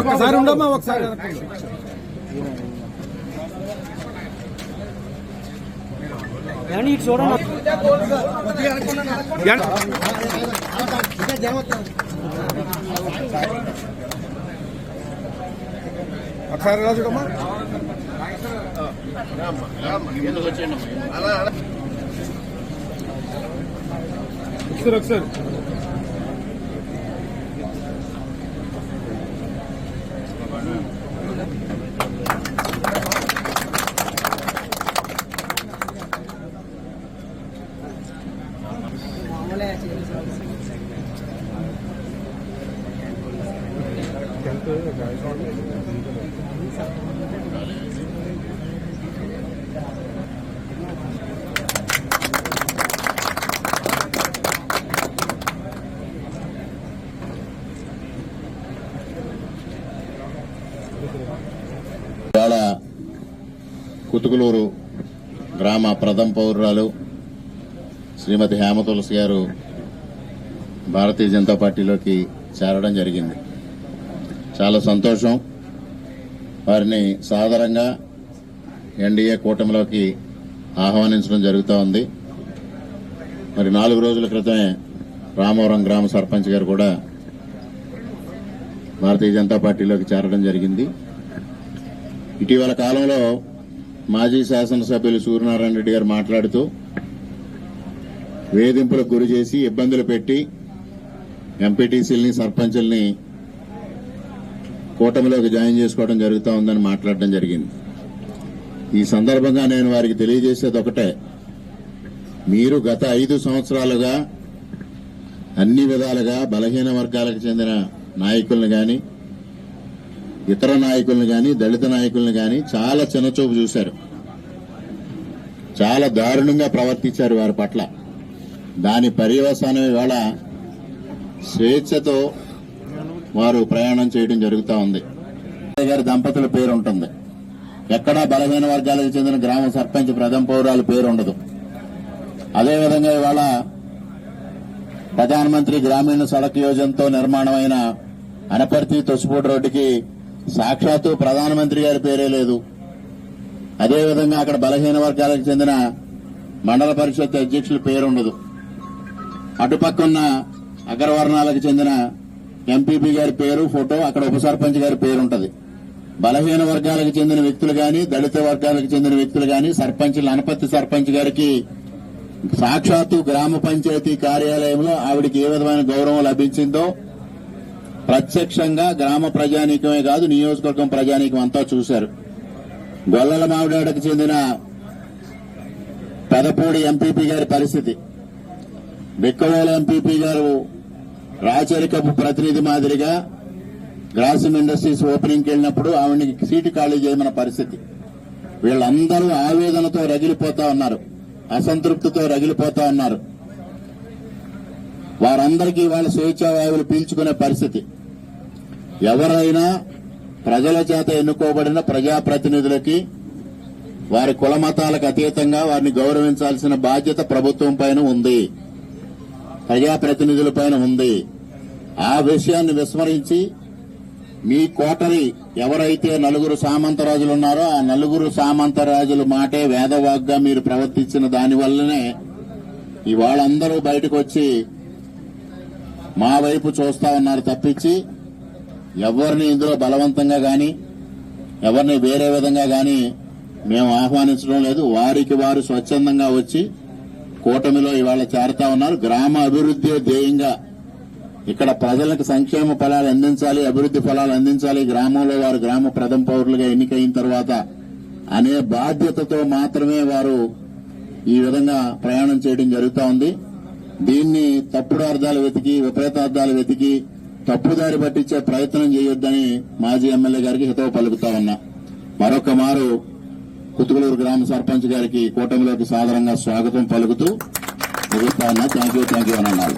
ఒకసారి ఉండమ్మా ఒకసారి చూడండి. ఒకసారి చూడమ్మా. ఒకసారి ఒకసారి. ఇవాళ కుతుకులూరు గ్రామ ప్రథమ పౌరురాలు శ్రీమతి హేమ తులసి గారు భారతీయ జనతా పార్టీలోకి చేరడం జరిగింది. చాలా సంతోషం. వారిని సాదరంగా ఎన్డీఏ కూటమిలోకి ఆహ్వానించడం జరుగుతూ ఉంది. మరి నాలుగు రోజుల క్రితమే రామవరం గ్రామ సర్పంచ్ గారు కూడా భారతీయ జనతా పార్టీలోకి చేరడం జరిగింది. ఇటీవల కాలంలో మాజీ శాసనసభ్యులు సూర్యనారాయణ రెడ్డి గారు మాట్లాడుతూ వేధింపులకు గురి చేసి ఇబ్బందులు పెట్టి ఎంపీటీసీలని సర్పంచుల్ని కూటమిలోకి జాయిన్ చేసుకోవడం జరుగుతూ ఉందని మాట్లాడడం జరిగింది. ఈ సందర్భంగా నేను వారికి తెలియజేసేది ఒకటే. మీరు గత ఐదు సంవత్సరాలుగా అన్ని విధాలుగా బలహీన వర్గాలకు చెందిన నాయకులను గాని ఇతర నాయకులను గాని దళిత నాయకులను గాని చాలా చిన్నచూపు చూశారు. చాలా దారుణంగా ప్రవర్తించారు వారి పట్ల. దాని పర్యవసానం ఇవాళ స్వేచ్ఛతో వారు ప్రయాణం చేయడం జరుగుతూ ఉంది. గారి దంపతుల పేరు ఉంటుంది. ఎక్కడా బలహీన వర్గాలకు చెందిన గ్రామ సర్పంచ్ ప్రథమ పౌరాల పేరు ఉండదు. అదేవిధంగా ఇవాళ ప్రధానమంత్రి గ్రామీణ సడక్ యోజనతో నిర్మాణమైన అనపర్తి తొసిపూడి రోడ్డుకి సాక్షాత్తు ప్రధానమంత్రి గారి పేరే లేదు. అదేవిధంగా అక్కడ బలహీన వర్గాలకు చెందిన మండల పరిషత్ అధ్యక్షుల పేరు ఉండదు. అటుపక్కన్న అగ్రవర్ణాలకు చెందిన ఎంపీపీ గారి పేరు ఫోటో అక్కడ ఉప సర్పంచ్ గారి పేరు ఉంటది. బలహీన వర్గాలకు చెందిన వ్యక్తులు గాని దళిత వర్గాలకు చెందిన వ్యక్తులు గాని సర్పంచ్ అనపత్తి సర్పంచ్ గారికి సాక్షాత్తు గ్రామ పంచాయతీ కార్యాలయంలో ఆవిడికి ఏ విధమైన గౌరవం లభించిందో ప్రత్యక్షంగా గ్రామ ప్రజానీకమే కాదు నియోజకవర్గం ప్రజానీకం అంతా చూశారు. గొల్లల మావిడాడకు చెందిన పెదపూడి ఎంపీపీ గారి పరిస్థితి. బిక్కవేల ఎంపీపీ గారు రాచరికపు ప్రతినిధి మాదిరిగా గ్రాసిమ్ ఇండస్ట్రీస్ ఓపెనింగ్కి వెళ్ళినప్పుడు ఆవిడకి సీటు ఖాళీ చేయమన్న పరిస్థితి. వీళ్ళందరూ ఆవేదనతో రగిలిపోతా ఉన్నారు. అసంతృప్తితో రగిలిపోతా ఉన్నారు. వారందరికీ వాళ్ళ స్వేచ్ఛావాయువులు పీల్చుకునే పరిస్థితి. ఎవరైనా ప్రజల చేత ఎన్నుకోబడిన ప్రజాప్రతినిధులకి వారి కులమతాలకు అతీతంగా వారిని గౌరవించాల్సిన బాధ్యత ప్రభుత్వం పైన ఉంది. ప్రజాప్రతినిధులపైన ఉంది. ఆ విషయాన్ని విస్మరించి మీ కోటరి ఎవరైతే నలుగురు సామంతరాజులు ఉన్నారో ఆ నలుగురు సామంతరాజుల మాటే వేదవాగ్గా మీరు ప్రవర్తించిన దాని వల్లనే ఇవాళందరూ బయటకు వచ్చి మా వైపు చూస్తా ఉన్నారు తప్పించి ఎవరిని ఇందులో బలవంతంగా గాని ఎవరిని వేరే విధంగా గాని మేము ఆహ్వానించడం లేదు. వారికి వారు స్వచ్ఛందంగా వచ్చి కూటమిలో ఇవాళ చేరతా ఉన్నారు. గ్రామ అభివృద్ధి ధ్యేయంగా ఇక్కడ ప్రజలకు సంక్షేమ ఫలాలు అందించాలి అభివృద్ధి ఫలాలు అందించాలి. గ్రామంలో వారు గ్రామ ప్రథమ పౌరులుగా ఎన్నికైన తర్వాత అనే బాధ్యతతో మాత్రమే వారు ఈ విధంగా ప్రయాణం చేయడం జరుగుతూ ఉంది. దీన్ని తప్పుడు అర్థాలు వెతికి విపరీతార్థాలు వెతికి తప్పుదారి పట్టించే ప్రయత్నం చేయొద్దని మాజీ ఎమ్మెల్యే గారికి హితవు పలుకుతా ఉన్నా. మరొక మారు కుతుగులూరు గ్రామ సర్పంచ్ గారికి కూటమిలోకి సాధారణంగా స్వాగతం పలుకుతూ ముగిస్తా ఉన్నా. థ్యాంక్ యూ థ్యాంక్ యూ అని అన్నారు.